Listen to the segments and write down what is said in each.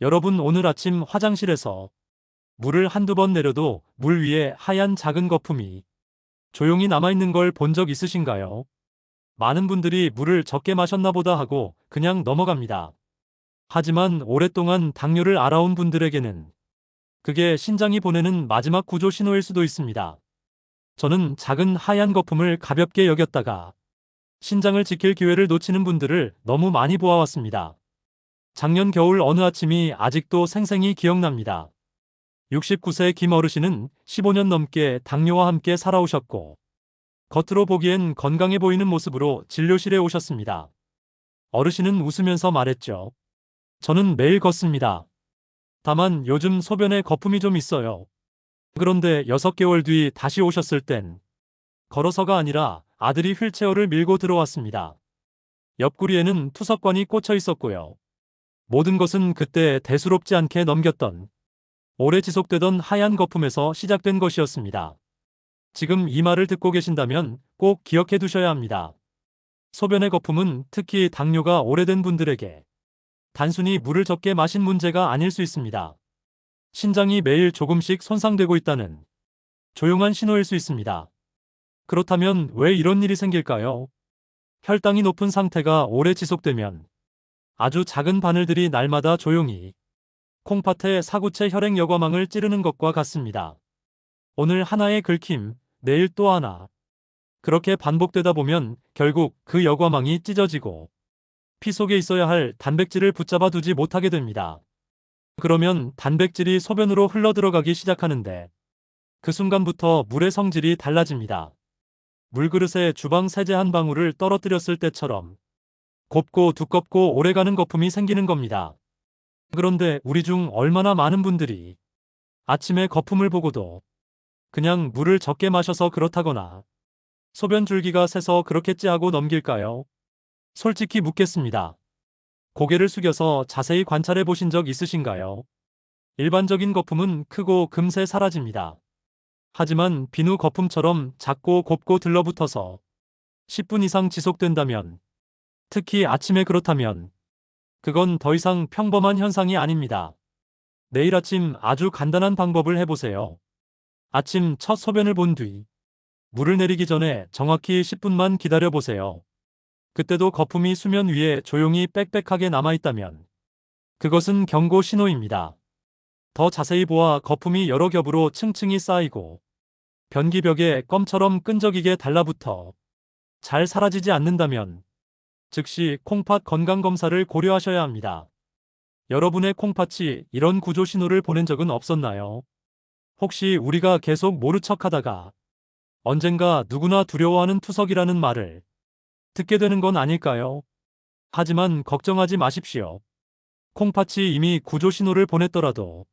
여러분 오늘 아침 화장실에서 물을 한두 번 내려도 물 위에 하얀 작은 거품이 조용히 남아있는 걸 본 적 있으신가요? 많은 분들이 물을 적게 마셨나 보다 하고 그냥 넘어갑니다. 하지만 오랫동안 당뇨를 알아온 분들에게는 그게 신장이 보내는 마지막 구조 신호일 수도 있습니다. 저는 작은 하얀 거품을 가볍게 여겼다가 신장을 지킬 기회를 놓치는 분들을 너무 많이 보아왔습니다. 작년 겨울 어느 아침이 아직도 생생히 기억납니다. 69세 김 어르신은 15년 넘게 당뇨와 함께 살아오셨고, 겉으로 보기엔 건강해 보이는 모습으로 진료실에 오셨습니다. 어르신은 웃으면서 말했죠. 저는 매일 걷습니다. 다만 요즘 소변에 거품이 좀 있어요. 그런데 6개월 뒤 다시 오셨을 땐 걸어서가 아니라 아들이 휠체어를 밀고 들어왔습니다. 옆구리에는 투석관이 꽂혀 있었고요. 모든 것은 그때 대수롭지 않게 넘겼던 오래 지속되던 하얀 거품에서 시작된 것이었습니다. 지금 이 말을 듣고 계신다면 꼭 기억해 두셔야 합니다. 소변의 거품은 특히 당뇨가 오래된 분들에게 단순히 물을 적게 마신 문제가 아닐 수 있습니다. 신장이 매일 조금씩 손상되고 있다는 조용한 신호일 수 있습니다. 그렇다면 왜 이런 일이 생길까요? 혈당이 높은 상태가 오래 지속되면 아주 작은 바늘들이 날마다 조용히 콩팥의 사구체 혈액 여과망을 찌르는 것과 같습니다. 오늘 하나의 긁힘, 내일 또 하나. 그렇게 반복되다 보면 결국 그 여과망이 찢어지고 피 속에 있어야 할 단백질을 붙잡아 두지 못하게 됩니다. 그러면 단백질이 소변으로 흘러 들어가기 시작하는데 그 순간부터 물의 성질이 달라집니다. 물그릇에 주방 세제 한 방울을 떨어뜨렸을 때처럼 곱고 두껍고 오래가는 거품이 생기는 겁니다. 그런데 우리 중 얼마나 많은 분들이 아침에 거품을 보고도 그냥 물을 적게 마셔서 그렇다거나 소변 줄기가 새서 그렇겠지 하고 넘길까요? 솔직히 묻겠습니다. 고개를 숙여서 자세히 관찰해 보신 적 있으신가요? 일반적인 거품은 크고 금세 사라집니다. 하지만 비누 거품처럼 작고 곱고 들러붙어서 10분 이상 지속된다면 특히 아침에 그렇다면 그건 더 이상 평범한 현상이 아닙니다. 내일 아침 아주 간단한 방법을 해보세요. 아침 첫 소변을 본 뒤 물을 내리기 전에 정확히 10분만 기다려 보세요. 그때도 거품이 수면 위에 조용히 빽빽하게 남아있다면 그것은 경고 신호입니다. 더 자세히 보아 거품이 여러 겹으로 층층이 쌓이고 변기벽에 껌처럼 끈적이게 달라붙어 잘 사라지지 않는다면 즉시 콩팥 건강검사를 고려하셔야 합니다. 여러분의 콩팥이 이런 구조 신호를 보낸 적은 없었나요? 혹시 우리가 계속 모르 척 하다가 언젠가 누구나 두려워하는 투석이라는 말을 듣게 되는 건 아닐까요? 하지만 걱정하지 마십시오. 콩팥이 이미 구조 신호를 보냈더라도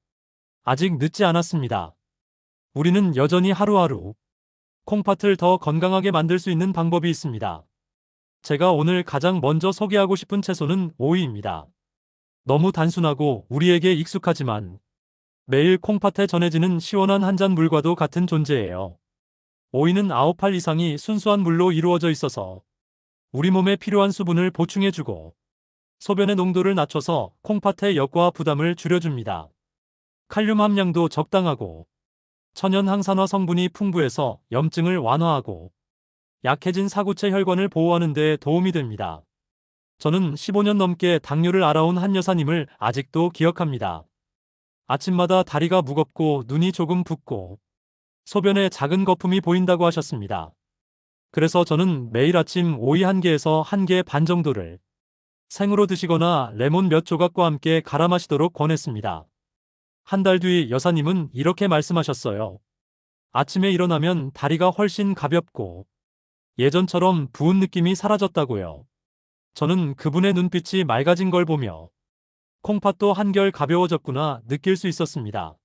아직 늦지 않았습니다. 우리는 여전히 하루하루 콩팥을 더 건강하게 만들 수 있는 방법이 있습니다. 제가 오늘 가장 먼저 소개하고 싶은 채소는 오이입니다. 너무 단순하고 우리에게 익숙하지만 매일 콩팥에 전해지는 시원한 한 잔 물과도 같은 존재예요. 오이는 9팔 이상이 순수한 물로 이루어져 있어서 우리 몸에 필요한 수분을 보충해주고 소변의 농도를 낮춰서 콩팥의 역과 부담을 줄여줍니다. 칼륨 함량도 적당하고 천연 항산화 성분이 풍부해서 염증을 완화하고 약해진 사구체 혈관을 보호하는 데 도움이 됩니다. 저는 15년 넘게 당뇨를 알아온 한 여사님을 아직도 기억합니다. 아침마다 다리가 무겁고 눈이 조금 붓고 소변에 작은 거품이 보인다고 하셨습니다. 그래서 저는 매일 아침 오이 한 개에서 한 개 반 정도를 생으로 드시거나 레몬 몇 조각과 함께 갈아 마시도록 권했습니다. 한 달 뒤 여사님은 이렇게 말씀하셨어요. 아침에 일어나면 다리가 훨씬 가볍고 예전처럼 부은 느낌이 사라졌다고요. 저는 그분의 눈빛이 맑아진 걸 보며 콩팥도 한결 가벼워졌구나 느낄 수 있었습니다.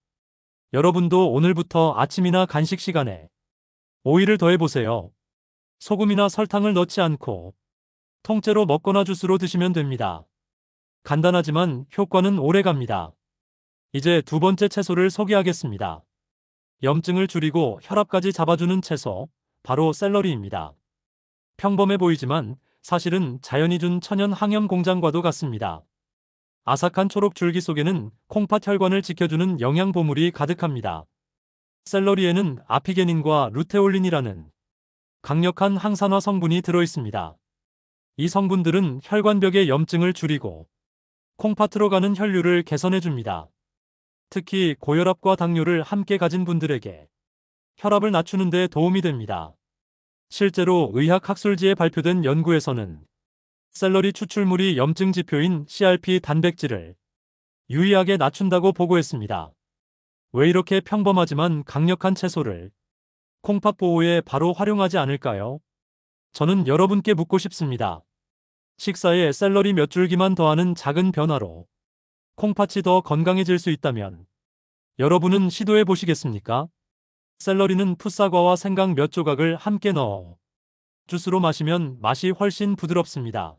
여러분도 오늘부터 아침이나 간식 시간에 오이를 더해보세요. 소금이나 설탕을 넣지 않고 통째로 먹거나 주스로 드시면 됩니다. 간단하지만 효과는 오래 갑니다. 이제 두 번째 채소를 소개하겠습니다. 염증을 줄이고 혈압까지 잡아주는 채소, 바로 샐러리입니다. 평범해 보이지만 사실은 자연이 준 천연 항염 공장과도 같습니다. 아삭한 초록 줄기 속에는 콩팥 혈관을 지켜주는 영양 보물이 가득합니다. 샐러리에는 아피게닌과 루테올린이라는 강력한 항산화 성분이 들어 있습니다. 이 성분들은 혈관벽의 염증을 줄이고 콩팥으로 가는 혈류를 개선해 줍니다. 특히 고혈압과 당뇨를 함께 가진 분들에게 혈압을 낮추는 데 도움이 됩니다. 실제로 의학학술지에 발표된 연구에서는 샐러리 추출물이 염증 지표인 CRP 단백질을 유의하게 낮춘다고 보고했습니다. 왜 이렇게 평범하지만 강력한 채소를 콩팥 보호에 바로 활용하지 않을까요? 저는 여러분께 묻고 싶습니다. 식사에 샐러리 몇 줄기만 더하는 작은 변화로 콩팥이 더 건강해질 수 있다면 여러분은 시도해 보시겠습니까? 샐러리는 풋사과와 생강 몇 조각을 함께 넣어 주스로 마시면 맛이 훨씬 부드럽습니다.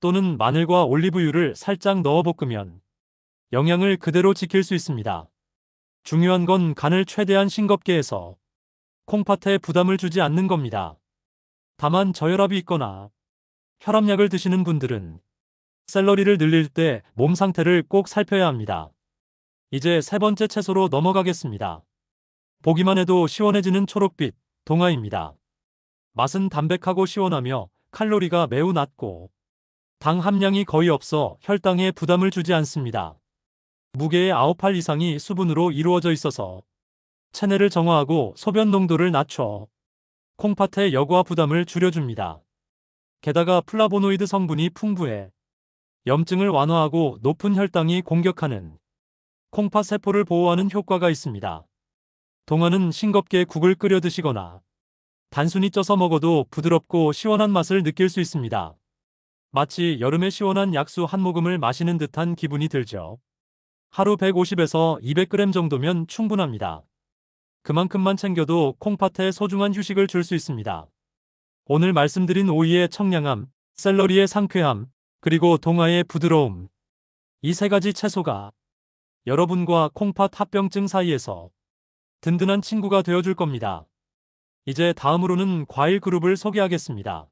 또는 마늘과 올리브유를 살짝 넣어 볶으면 영양을 그대로 지킬 수 있습니다. 중요한 건 간을 최대한 싱겁게 해서 콩팥에 부담을 주지 않는 겁니다. 다만 저혈압이 있거나 혈압약을 드시는 분들은 샐러리를 늘릴 때 몸 상태를 꼭 살펴야 합니다. 이제 세 번째 채소로 넘어가겠습니다. 보기만 해도 시원해지는 초록빛 동아입니다. 맛은 담백하고 시원하며 칼로리가 매우 낮고 당 함량이 거의 없어 혈당에 부담을 주지 않습니다. 무게의 9할 이상이 수분으로 이루어져 있어서 체내를 정화하고 소변 농도를 낮춰 콩팥의 여과 부담을 줄여줍니다. 게다가 플라보노이드 성분이 풍부해 염증을 완화하고 높은 혈당이 공격하는 콩팥 세포를 보호하는 효과가 있습니다. 동안은 싱겁게 국을 끓여 드시거나 단순히 쪄서 먹어도 부드럽고 시원한 맛을 느낄 수 있습니다. 마치 여름에 시원한 약수 한 모금을 마시는 듯한 기분이 들죠. 하루 150에서 200g 정도면 충분합니다. 그만큼만 챙겨도 콩팥에 소중한 휴식을 줄 수 있습니다. 오늘 말씀드린 오이의 청량함, 샐러리의 상쾌함, 그리고 동아의 부드러움. 이 세 가지 채소가 여러분과 콩팥 합병증 사이에서 든든한 친구가 되어줄 겁니다. 이제 다음으로는 과일 그룹을 소개하겠습니다.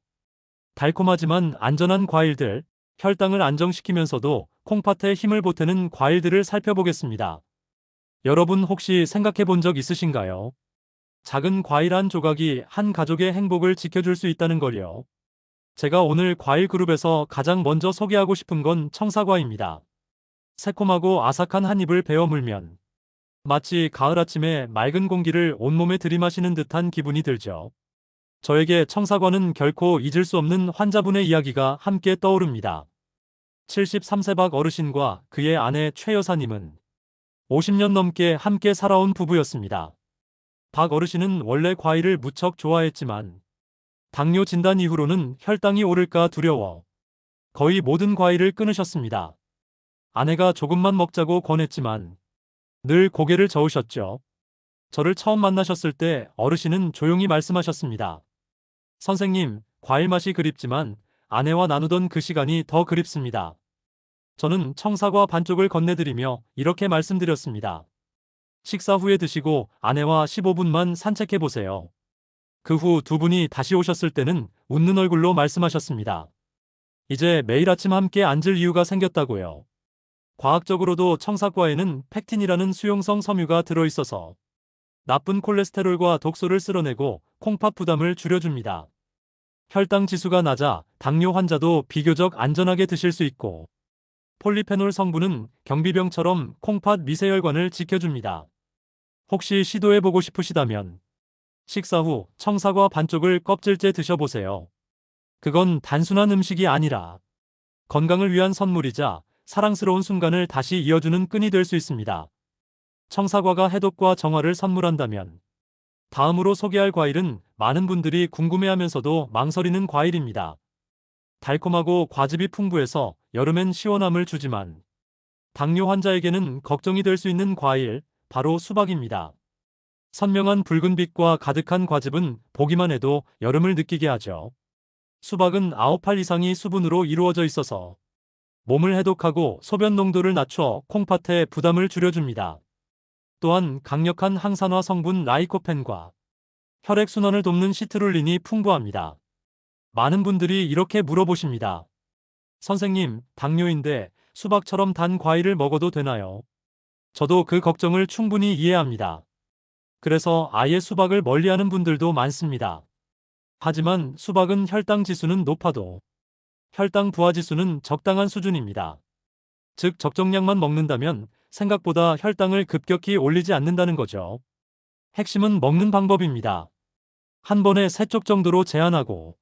달콤하지만 안전한 과일들, 혈당을 안정시키면서도 콩팥에 힘을 보태는 과일들을 살펴보겠습니다. 여러분 혹시 생각해 본 적 있으신가요? 작은 과일 한 조각이 한 가족의 행복을 지켜줄 수 있다는 걸요. 제가 오늘 과일 그룹에서 가장 먼저 소개하고 싶은 건 청사과입니다. 새콤하고 아삭한 한 입을 베어 물면 마치 가을 아침에 맑은 공기를 온몸에 들이마시는 듯한 기분이 들죠. 저에게 청사과는 결코 잊을 수 없는 환자분의 이야기가 함께 떠오릅니다. 73세 박 어르신과 그의 아내 최 여사님은 50년 넘게 함께 살아온 부부였습니다. 박 어르신은 원래 과일을 무척 좋아했지만 당뇨 진단 이후로는 혈당이 오를까 두려워 거의 모든 과일을 끊으셨습니다. 아내가 조금만 먹자고 권했지만 늘 고개를 저으셨죠. 저를 처음 만나셨을 때 어르신은 조용히 말씀하셨습니다. 선생님, 과일 맛이 그립지만 아내와 나누던 그 시간이 더 그립습니다. 저는 청사과 반쪽을 건네드리며 이렇게 말씀드렸습니다. 식사 후에 드시고 아내와 15분만 산책해 보세요. 그 후 두 분이 다시 오셨을 때는 웃는 얼굴로 말씀하셨습니다. 이제 매일 아침 함께 앉을 이유가 생겼다고요. 과학적으로도 청사과에는 팩틴이라는 수용성 섬유가 들어있어서 나쁜 콜레스테롤과 독소를 쓸어내고 콩팥 부담을 줄여줍니다. 혈당 지수가 낮아 당뇨 환자도 비교적 안전하게 드실 수 있고 폴리페놀 성분은 경비병처럼 콩팥 미세혈관을 지켜줍니다. 혹시 시도해보고 싶으시다면 식사 후 청사과 반쪽을 껍질째 드셔보세요. 그건 단순한 음식이 아니라 건강을 위한 선물이자 사랑스러운 순간을 다시 이어주는 끈이 될 수 있습니다. 청사과가 해독과 정화를 선물한다면 다음으로 소개할 과일은 많은 분들이 궁금해하면서도 망설이는 과일입니다. 달콤하고 과즙이 풍부해서 여름엔 시원함을 주지만 당뇨 환자에게는 걱정이 될 수 있는 과일, 바로 수박입니다. 선명한 붉은빛과 가득한 과즙은 보기만 해도 여름을 느끼게 하죠. 수박은 9할 이상이 수분으로 이루어져 있어서 몸을 해독하고 소변 농도를 낮춰 콩팥에 부담을 줄여줍니다. 또한 강력한 항산화 성분 라이코펜과 혈액순환을 돕는 시트룰린이 풍부합니다. 많은 분들이 이렇게 물어보십니다. 선생님, 당뇨인데 수박처럼 단 과일을 먹어도 되나요? 저도 그 걱정을 충분히 이해합니다. 그래서 아예 수박을 멀리하는 분들도 많습니다. 하지만 수박은 혈당 지수는 높아도 혈당 부하 지수는 적당한 수준입니다. 즉 적정량만 먹는다면 생각보다 혈당을 급격히 올리지 않는다는 거죠. 핵심은 먹는 방법입니다. 한 번에 세쪽 정도로 제한하고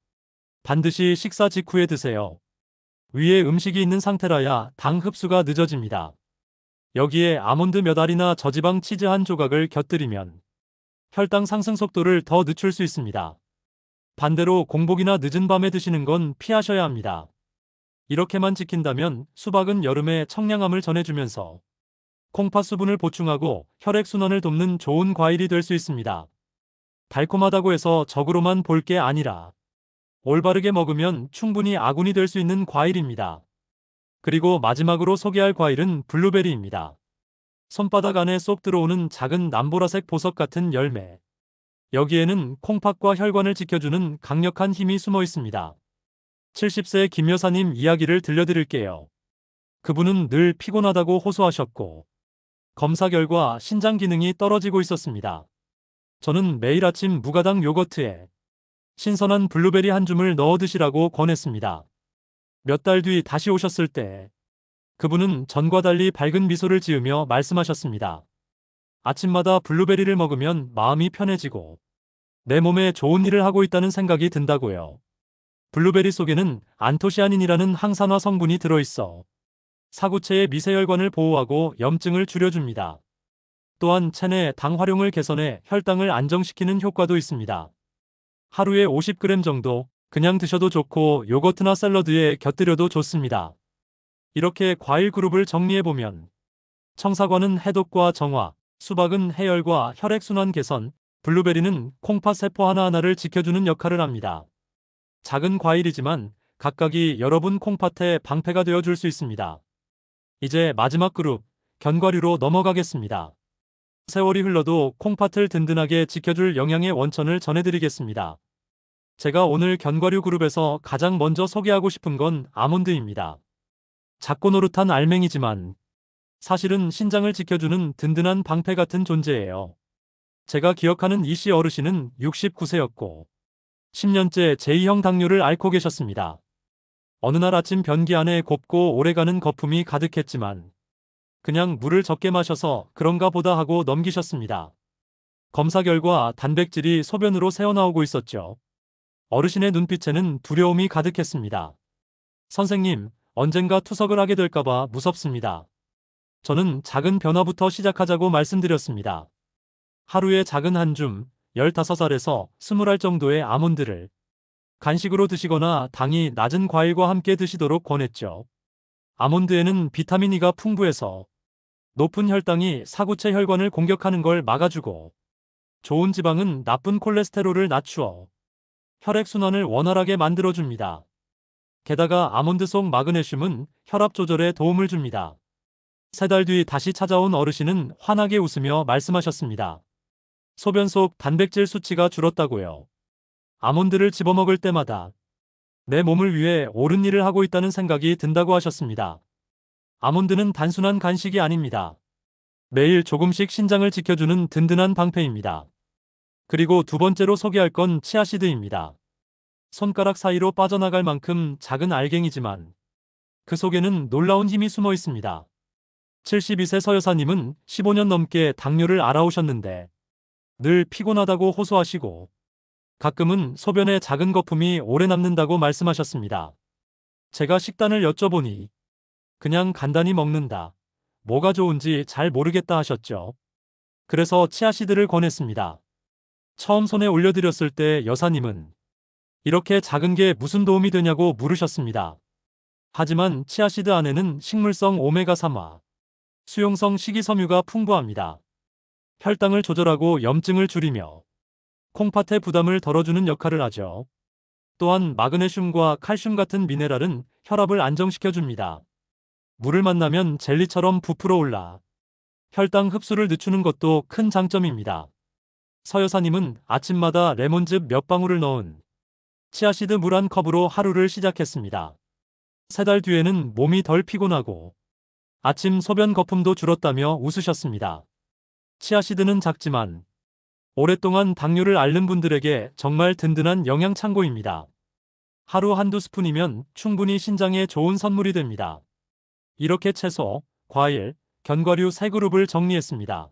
반드시 식사 직후에 드세요. 위에 음식이 있는 상태라야 당 흡수가 늦어집니다. 여기에 아몬드 몇 알이나 저지방 치즈 한 조각을 곁들이면 혈당 상승 속도를 더 늦출 수 있습니다. 반대로 공복이나 늦은 밤에 드시는 건 피하셔야 합니다. 이렇게만 지킨다면 수박은 여름에 청량함을 전해주면서 콩팥 수분을 보충하고 혈액순환을 돕는 좋은 과일이 될 수 있습니다. 달콤하다고 해서 적으로만 볼 게 아니라 올바르게 먹으면 충분히 아군이 될 수 있는 과일입니다. 그리고 마지막으로 소개할 과일은 블루베리입니다. 손바닥 안에 쏙 들어오는 작은 남보라색 보석 같은 열매. 여기에는 콩팥과 혈관을 지켜주는 강력한 힘이 숨어 있습니다. 70세 김 여사님 이야기를 들려드릴게요. 그분은 늘 피곤하다고 호소하셨고, 검사 결과 신장 기능이 떨어지고 있었습니다. 저는 매일 아침 무가당 요거트에 신선한 블루베리 한 줌을 넣어 드시라고 권했습니다. 몇 달 뒤 다시 오셨을 때 그분은 전과 달리 밝은 미소를 지으며 말씀하셨습니다. 아침마다 블루베리를 먹으면 마음이 편해지고 내 몸에 좋은 일을 하고 있다는 생각이 든다고요. 블루베리 속에는 안토시아닌이라는 항산화 성분이 들어있어 사구체의 미세혈관을 보호하고 염증을 줄여줍니다. 또한 체내 당 활용을 개선해 혈당을 안정시키는 효과도 있습니다. 하루에 50g 정도 그냥 드셔도 좋고 요거트나 샐러드에 곁들여도 좋습니다. 이렇게 과일 그룹을 정리해보면 청사과는 해독과 정화, 수박은 해열과 혈액순환 개선, 블루베리는 콩팥 세포 하나하나를 지켜주는 역할을 합니다. 작은 과일이지만 각각이 여러분 콩팥에 방패가 되어줄 수 있습니다. 이제 마지막 그룹, 견과류로 넘어가겠습니다. 세월이 흘러도 콩팥을 든든하게 지켜줄 영양의 원천을 전해드리겠습니다. 제가 오늘 견과류 그룹에서 가장 먼저 소개하고 싶은 건 아몬드입니다. 작고 노릇한 알맹이지만 사실은 신장을 지켜주는 든든한 방패 같은 존재예요. 제가 기억하는 이씨 어르신은 69세였고 10년째 제2형 당뇨를 앓고 계셨습니다. 어느 날 아침 변기 안에 곱고 오래가는 거품이 가득했지만 그냥 물을 적게 마셔서 그런가 보다 하고 넘기셨습니다. 검사 결과 단백질이 소변으로 새어나오고 있었죠. 어르신의 눈빛에는 두려움이 가득했습니다. 선생님, 언젠가 투석을 하게 될까봐 무섭습니다. 저는 작은 변화부터 시작하자고 말씀드렸습니다. 하루에 작은 한 줌, 15알에서 20알 정도의 아몬드를 간식으로 드시거나 당이 낮은 과일과 함께 드시도록 권했죠. 아몬드에는 비타민 E가 풍부해서 높은 혈당이 사구체 혈관을 공격하는 걸 막아주고 좋은 지방은 나쁜 콜레스테롤을 낮추어 혈액순환을 원활하게 만들어줍니다. 게다가 아몬드 속 마그네슘은 혈압 조절에 도움을 줍니다. 세 달 뒤 다시 찾아온 어르신은 환하게 웃으며 말씀하셨습니다. 소변 속 단백질 수치가 줄었다고요. 아몬드를 집어먹을 때마다 내 몸을 위해 옳은 일을 하고 있다는 생각이 든다고 하셨습니다. 아몬드는 단순한 간식이 아닙니다. 매일 조금씩 신장을 지켜주는 든든한 방패입니다. 그리고 두 번째로 소개할 건 치아시드입니다. 손가락 사이로 빠져나갈 만큼 작은 알갱이지만 그 속에는 놀라운 힘이 숨어 있습니다. 72세 서여사님은 15년 넘게 당뇨를 알아오셨는데 늘 피곤하다고 호소하시고 가끔은 소변에 작은 거품이 오래 남는다고 말씀하셨습니다. 제가 식단을 여쭤보니 그냥 간단히 먹는다. 뭐가 좋은지 잘 모르겠다 하셨죠. 그래서 치아시드를 권했습니다. 처음 손에 올려드렸을 때 여사님은 이렇게 작은 게 무슨 도움이 되냐고 물으셨습니다. 하지만 치아시드 안에는 식물성 오메가3화, 수용성 식이섬유가 풍부합니다. 혈당을 조절하고 염증을 줄이며 콩팥의 부담을 덜어주는 역할을 하죠. 또한 마그네슘과 칼슘 같은 미네랄은 혈압을 안정시켜줍니다. 물을 만나면 젤리처럼 부풀어 올라 혈당 흡수를 늦추는 것도 큰 장점입니다. 서 여사님은 아침마다 레몬즙 몇 방울을 넣은 치아시드 물 한 컵으로 하루를 시작했습니다. 세 달 뒤에는 몸이 덜 피곤하고 아침 소변 거품도 줄었다며 웃으셨습니다. 치아시드는 작지만 오랫동안 당뇨를 앓는 분들에게 정말 든든한 영양 창고입니다. 하루 한두 스푼이면 충분히 신장에 좋은 선물이 됩니다. 이렇게 채소, 과일, 견과류 세 그룹을 정리했습니다.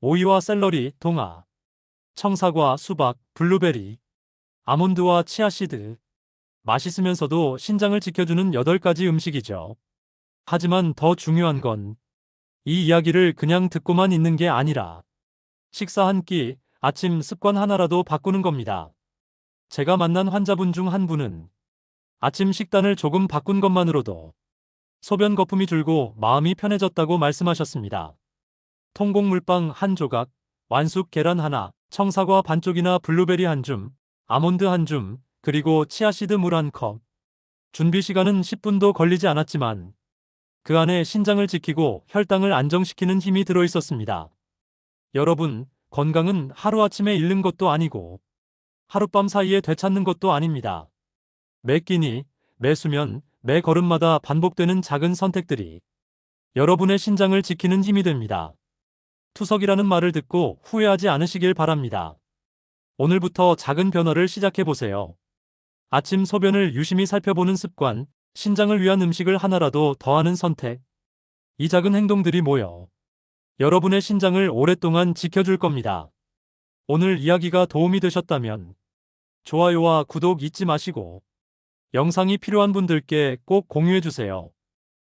오이와 샐러리, 동아, 청사과, 수박, 블루베리, 아몬드와 치아시드. 맛있으면서도 신장을 지켜주는 8가지 음식이죠. 하지만 더 중요한 건 이 이야기를 그냥 듣고만 있는 게 아니라 식사 한 끼, 아침 습관 하나라도 바꾸는 겁니다. 제가 만난 환자분 중 한 분은 아침 식단을 조금 바꾼 것만으로도 소변 거품이 줄고 마음이 편해졌다고 말씀하셨습니다. 통곡 물빵 한 조각, 완숙 계란 하나, 청사과 반쪽이나 블루베리 한 줌, 아몬드 한 줌, 그리고 치아시드 물 한 컵. 준비 시간은 10분도 걸리지 않았지만 그 안에 신장을 지키고 혈당을 안정시키는 힘이 들어 있었습니다. 여러분, 건강은 하루아침에 잃는 것도 아니고 하룻밤 사이에 되찾는 것도 아닙니다. 매 끼니, 매 수면, 매 걸음마다 반복되는 작은 선택들이 여러분의 신장을 지키는 힘이 됩니다. 투석이라는 말을 듣고 후회하지 않으시길 바랍니다. 오늘부터 작은 변화를 시작해 보세요. 아침 소변을 유심히 살펴보는 습관, 신장을 위한 음식을 하나라도 더하는 선택. 이 작은 행동들이 모여 여러분의 신장을 오랫동안 지켜줄 겁니다. 오늘 이야기가 도움이 되셨다면 좋아요와 구독 잊지 마시고 영상이 필요한 분들께 꼭 공유해 주세요.